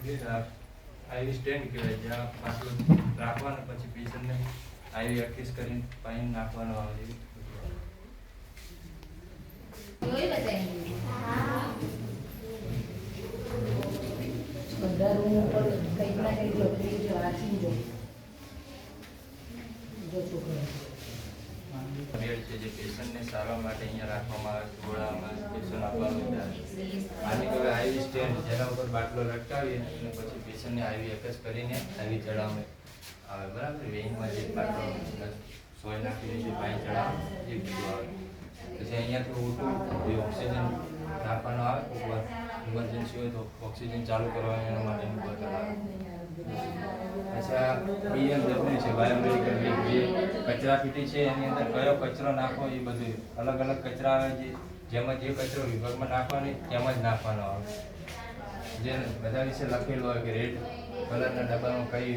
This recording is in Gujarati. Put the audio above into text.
કે સ્ટેન્ડ કહેવાય જ્યાં પાટલો રાખવાનો પછી પેશન્ટને આઈવી એક્ટિસ કરીને પાણી નાખવાનો આવે એવી જોઈ બતાવી બધા રૂમ ઉપર કંઈક ના કંઈક લખી જો વાંચી જો. જો છોકરા છે જે પેશન્ટને સારવાર માટે અહીંયા રાખવામાં આવે ગોળામાં કહેવાય જેના ઉપર બાટલો લટકાવીએ અને પછી પેશન્ટને આવી એક્સ કરીને આવી ચડાવે આવે, બરાબર? વેઇંગમાં જે બાટલો સોય નાખીને જે પાણી ચડાવે, એ બધું આવે. પછી અહીંયાથી ઉઠું જે ઓક્સિજન નાખવાનો આવે ઉપર ઇમરજન્સી હોય તો ઓક્સિજન ચાલુ કરવાનું એના માટેનું બટન આવે અચ્છા બીએમ જરૂરી છે બાયોમેડિકલ જે કચરા પેટી છે, એની અંદર કયો કચરો નાખો એ બધું અલગ અલગ કચરા આવે જે જેમાં જે કચરો વિભાગમાં નાખવાનો તેમાં જ નાખવાનો આવે. જે બધા વિશે લખેલું હોય કે રેડ કલરના ડબ્બામાં કઈ